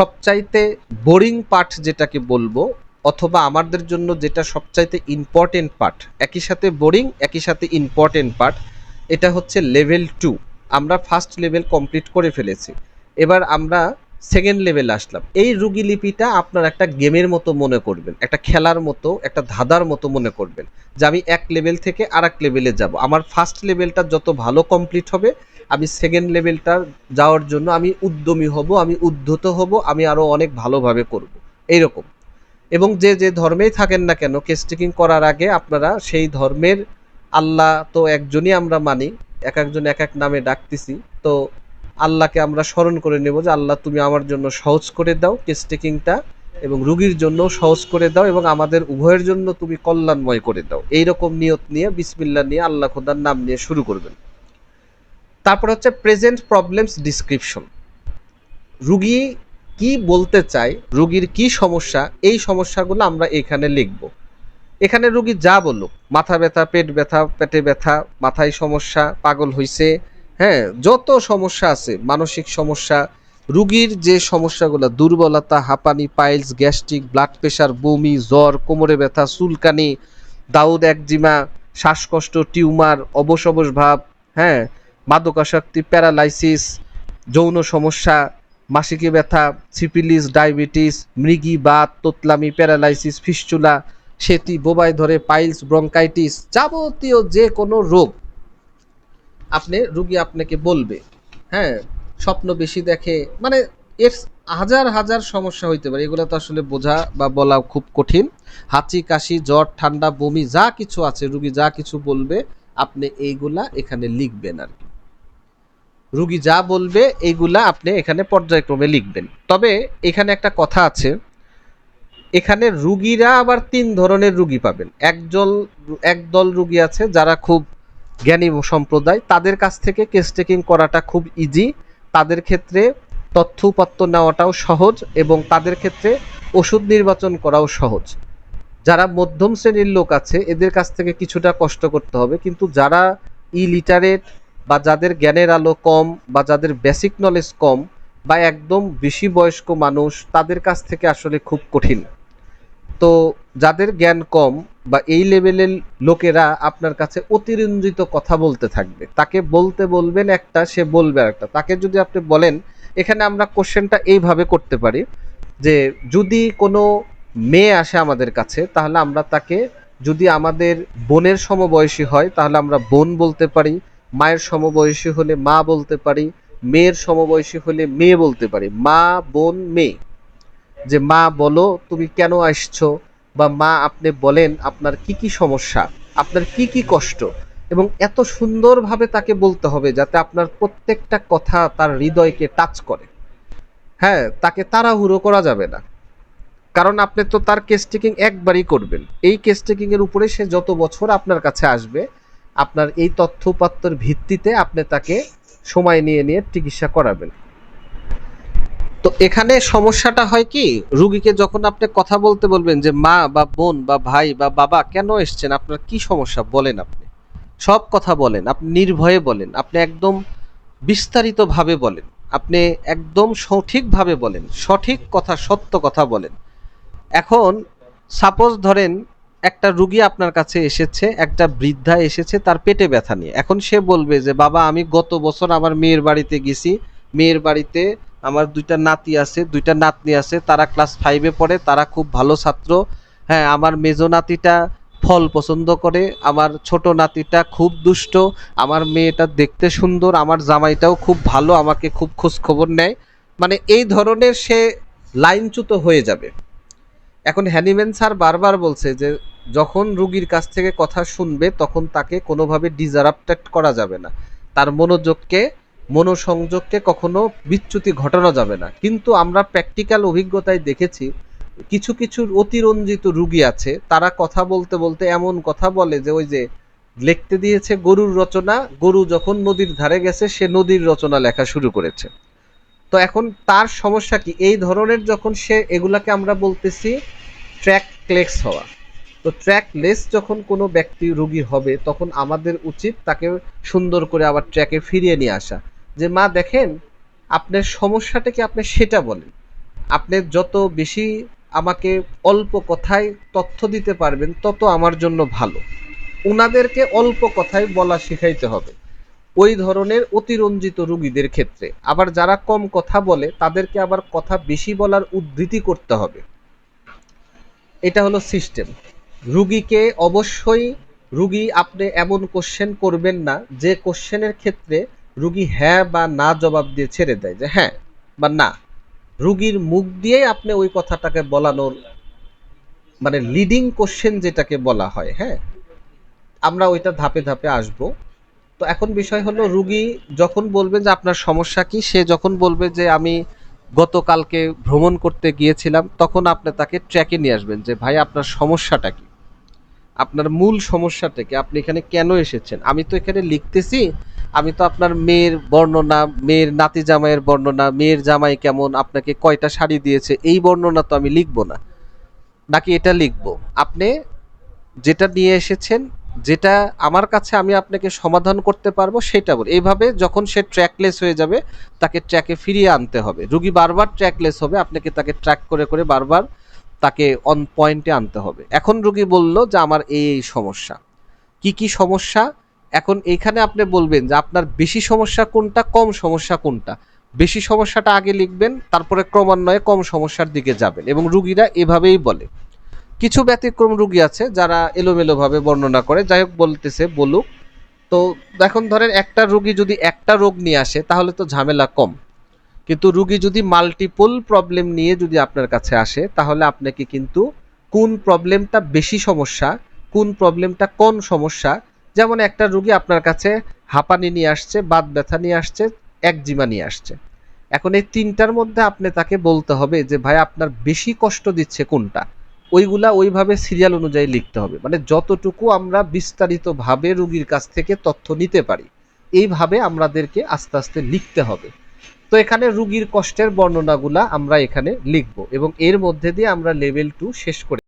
সবচাইতে boring part যেটাকে বলব, অথবা আমাদের জন্য যেটা সবচাইতে ইম্পর্টেন্ট পার্ট একই সাথে বোরিং একই সাথে ইম্পর্টেন্ট পার্ট এটা হচ্ছে লেভেল টু আমরা ফার্স্ট লেভেল কমপ্লিট করে ফেলেছি। এবার আমরা সেকেন্ড লেভেল আসলাম। এই রুগী লিপিটা আপনার একটা গেমের মতো মনে করবেন, একটা খেলার মতো, একটা ধাঁধার মতো মনে করবেন, যে আমি এক লেভেল থেকে আর এক লেভেলে যাব। আমার ফার্স্ট লেভেলটা যত ভালো কমপ্লিট হবে আমি সেকেন্ড লেভেলটা যাওয়ার জন্য আমি উদ্যমী হব, আমি উদ্ধত হব, আমি আরও অনেক ভালোভাবে করব। এইরকম। এবং যে যে ধর্মেই থাকেন না কেন কেস্টিকিং করার আগে আপনারা সেই ধর্মের আল্লাহ তো একজনই আমরা মানি, এক একজন এক এক নামে ডাকতেছি, তো আল্লাহকে আমরা স্মরণ করে নেব যে, আল্লাহ, তুমি আমার জন্য সহজ করে দাও কেস্টিকিংটা এবং রুগীর জন্য সহজ করে দাও এবং আমাদের উভয়ের জন্য তুমি কল্যাণময় করে দাও। এই রকম নিয়ত নিয়ে বিসমিল্লা নিয়ে, আল্লাহ খোদার নাম নিয়ে শুরু করবেন। তারপর হচ্ছে প্রেজেন্ট প্রবলেমস ডিসক্রিপশন রুগী কি বলতে চায়, রুগীর কি সমস্যা, এই সমস্যাগুলো আমরা এখানে লিখব। এখানে রুগী যা বলুক মাথা ব্যথা, পেট ব্যথা, পেটে ব্যথা, মাথায় সমস্যা, পাগল হইছে হ্যাঁ যত সমস্যা আছে, মানসিক সমস্যা, রুগীর যে সমস্যাগুলো, দুর্বলতা, হাঁপানি পাইলস গ্যাস্ট্রিক ব্লাড প্রেশার বমি, জ্বর, কোমরে ব্যথা, চুলকানি, দাউদ একজিমা, শ্বাসকষ্ট, টিউমার অবশ ভাব হ্যাঁ মাদকাসক্তি, প্যারালাইসিস, যৌন সমস্যা, মাসিকে ব্যথা সিপিলিস ডায়াবেটিস, মৃগী, বাত, তোতলামি, প্যারালাইসিস, ফিস্চুলা সেতি বোবায় ধরে, পাইলস, ব্রঙ্কাইটিস যাবতীয় যে কোনো রোগ আপনি, রুগী আপনাকে বলবে। হ্যাঁ স্বপ্ন বেশি দেখে মানে এর হাজার হাজার সমস্যা হইতে পারে। এগুলো তো আসলে বোঝা বা বলা খুব কঠিন। হাঁচি, কাশি, জ্বর, ঠান্ডা, বমি, যা কিছু আছে, রুগী যা কিছু বলবে, আপনি এইগুলা এখানে লিখবেন আর কি। রুগী যা বলবে, এইগুলা আপনি এখানে পর্যায়ক্রমে লিখবেন। তবে এখানে একটা কথা আছে, এখানে রুগীরা আবার তিন ধরনের রুগী পাবেন। একদল একদল রুগী আছে যারা খুব জ্ঞানী সম্প্রদায়, তাদের কাছ থেকে কেস টেকিং করাটা খুব ইজি তাদের ক্ষেত্রে তথ্য উপাত্ত নেওয়াটাও সহজ এবং তাদের ক্ষেত্রে ওষুধ নির্বাচন করাও সহজ। যারা মধ্যম শ্রেণির লোক আছে, এদের কাছ থেকে কিছুটা কষ্ট করতে হবে। কিন্তু যারা ইলিটারেট বা যাদের জ্ঞানের আলো কম বা যাদের বেসিক নলেজ কম বা একদম বেশি বয়স্ক মানুষ, তাদের কাছ থেকে আসলে খুব কঠিন। তো যাদের জ্ঞান কম বা এই লেভেলের লোকেরা আপনার কাছে অতিরঞ্জিত কথা বলতে থাকবে, তাকে বলতে বলবেন একটা, সে বলবে একটা তাকে যদি আপনি বলেন, এখানে আমরা কোশ্চেনটা এইভাবে করতে পারি যে, যদি কোনো মেয়ে আসে আমাদের কাছে, তাহলে আমরা তাকে যদি আমাদের বোনের সমবয়সী হয়, তাহলে আমরা বোন বলতে পারি মায়ের সমবয়সী হলে মা বলতে পারি, মেয়ের সমবয়সী হলে মেয়ে বলতে পারি। মা, বোন, মেয়ে। যে মা, বলো, তুমি কেন আসছো? বা মা, আপনি বলেন, আপনার কি কি সমস্যা? আপনার কি কি কষ্ট? এবং এত সুন্দরভাবে তাকে বলতে হবে যাতে আপনার প্রত্যেকটা কথা তার হৃদয়কে টাচ করে। হ্যাঁ তাকে তাড়াহুড়ো করা যাবে না। কারণ আপনি তো তার কেস টেকিং একবারই করবেন। এই কেস টেকিং এর উপরে সে যত বছর আপনার কাছে আসবে আপনার এই তথ্য উপাত্তর ভিত্তিতে আপনি তাকে সময় নিয়ে নিয়ে চিকিৎসা করাবেন। তো এখানে সমস্যাটা হয় কি, রুগীকে যখন আপনি কথা বলতে বলবেন যে মা বা বোন বা ভাই বা বাবা কেন এসছেন, আপনার কি সমস্যা বলেন আপনি। সব কথা বলেন, আপনি নির্ভয়ে বলেন, আপনি একদম বিস্তারিতভাবে বলেন, আপনি একদম সঠিকভাবে বলেন, সঠিক কথা, সত্য কথা বলেন। এখন সাপোজ ধরেন একটা রুগী আপনার কাছে এসেছে, একটা বৃদ্ধা এসেছে, তার পেটে ব্যথা নিয়ে। এখন সে বলবে যে, বাবা, আমি গত বছর আমার মেয়ের বাড়িতে গেছি। মেয়ের বাড়িতে আমার দুইটা নাতি আছে, দুইটা নাতনি আছে, তারা ক্লাস ফাইভে পড়ে, তারা খুব ভালো ছাত্র। হ্যাঁ আমার মেজো নাতিটা ফল পছন্দ করে, আমার ছোট নাতিটা খুব দুষ্ট, আমার মেয়েটা দেখতে সুন্দর, আমার জামাইটাও খুব ভালো, আমাকে খুব খোঁজ খবর নেয়। মানে এই ধরনের সে লাইনচ্যুত হয়ে যাবে। এখন হ্যানিম্যান স্যার বারবার বলছে যে যখন রুগীর কাছ থেকে কথা শুনবে, তখন তাকে কোনোভাবে ডিজারাপ্টেড করা যাবে না। তার মনোযোগকে, মনোসংযোগকে কখনো বিচ্যুতি ঘটানো যাবে না। কিন্তু আমরা প্র্যাকটিক্যাল অভিজ্ঞতায় দেখেছি, কিছু কিছু অতিরঞ্জিত রুগী আছে, তারা কথা বলতে বলতে এমন কথা বলে যে, ওই যে লিখতে দিয়েছে গরুর রচনা, গরু যখন নদীর ধারে গেছে, সে নদীর রচনা লেখা শুরু করেছে। তো এখন তার সমস্যা কি? এই ধরনের যখন সে এগুলাকে আমরা বলতেছি ট্র্যাক ক্লেক্স হওয়া। তো ট্র্যাক লেস যখন কোনো ব্যক্তি রুগী হবে, তখন আমাদের উচিত তাকে সুন্দর করে আবার ট্র্যাকে ফিরিয়ে নিয়ে আসা। যে, মা, দেখেন, আপনার সমস্যাটা কি? আপনি সেটা বলেন। আপনি যত বেশি আমাকে অল্প কথায় তথ্য দিতে পারবেন, তত আমার জন্য ভালো। উনাদেরকে অল্প কথায় বলা শিখাইতে হবে। ওই ধরনের অতিরঞ্জিত রুগীদের ক্ষেত্রে। আবার যারা কম কথা বলে, তাদেরকে আবার কথা বেশি বলার উদ্ধৃতি করতে হবে। এটা হলো সিস্টেম রুগীকে অবশ্যই রুগী আপনি এমন কোশ্চেন করবেন না, যে কোশ্চেনের ক্ষেত্রে রুগী হ্যাঁ বা না জবাব দিয়ে ছেড়ে দেয়, যে হ্যাঁ বা না। রুগীর মুখ দিয়েই আপনি ওই কথাটাকে বলানোর মানে লিডিং কোশ্চেন যেটাকে বলা হয় হ্যাঁ? আমরা ওইটা ধাপে ধাপে আসব। তো এখন বিষয় হলো, রুগী যখন বলবেন যে আপনার সমস্যা কি, সে যখন বলবে যে আমি গতকালকে ভ্রমণ করতে গিয়েছিলাম, তখন আপনি তাকে ট্র্যাকে নিয়ে আসবেন যে, ভাই, আপনার সমস্যাটা কি? আপনার মূল সমস্যাটা কি? আপনি এখানে কেন এসেছেন? আমি তো এখানে লিখতেছি, আমি তো আপনার মেয়ের বর্ণনা, মেয়ের নাতি জামাইয়ের বর্ণনা, মেয়ের জামাই কেমন, আপনাকে কয়টা শাড়ি দিয়েছে, এই বর্ণনা তো আমি লিখব না। নাকি এটা লিখব? আপনি যেটা নিয়ে এসেছেন, যেটা আমার কাছে আমি আপনাকে সমাধান করতে পারব, সেটা বল এইভাবে যখন সে ট্র্যাকলেস হয়ে যাবে, তাকে ট্র্যাকে ফিরিয়ে আনতে হবে। রুগী বারবার ট্র্যাকলেস হবে, আপনাকে তাকে ট্র্যাক করে করে বারবার তাকে অন পয়েন্টে আনতে হবে। এখন রুগী বলল যে, আমার এই এই সমস্যা। কি কি সমস্যা? এখন এইখানে আপনি বলবেন যে, আপনার বেশি সমস্যা কোনটা, কম সমস্যা কোনটা? বেশি সমস্যাটা আগে লিখবেন, তারপরে ক্রমান্বয়ে কম সমস্যার দিকে যাবেন এবং রুগীরা এভাবেই বলে। কিছু ব্যতিক্রম রুগী আছে যারা এলোমেলোভাবে বর্ণনা করে। যাই হোক, বলতেছে, বলুক। তো এখন ধরেন একটা রুগী যদি একটা রোগ নিয়ে আসে, তাহলে তো ঝামেলা কম। কিন্তু রুগী যদি মাল্টিপল প্রবলেম নিয়ে যদি আপনার কাছে আসে, তাহলে আপনাকে কিন্তু কোন প্রবলেমটা বেশি সমস্যা, কোন প্রবলেমটা কোন সমস্যা, যেমন একটা রুগী আপনার কাছে হাঁপানি নিয়ে আসছে, বাত ব্যথা নিয়ে আসছে, একজিমা নিয়ে আসছে। এখন এই তিনটার মধ্যে আপনি তাকে বলতে হবে যে, ভাই, আপনার বেশি কষ্ট দিচ্ছে কোনটা? ওইগুলা ওইভাবে সিরিয়াল অনুযায়ী লিখতে হবে। মানে যতটুকু আমরা বিস্তারিতভাবে রুগীর কাছ থেকে তথ্য নিতে পারি, এইভাবে আমাদেরকে আস্তে আস্তে লিখতে হবে। তো এখানে রুগীর কষ্টের বর্ণনাগুলা আমরা এখানে লিখব এবং এর মধ্যে দিয়ে আমরা লেভেল টু শেষ করে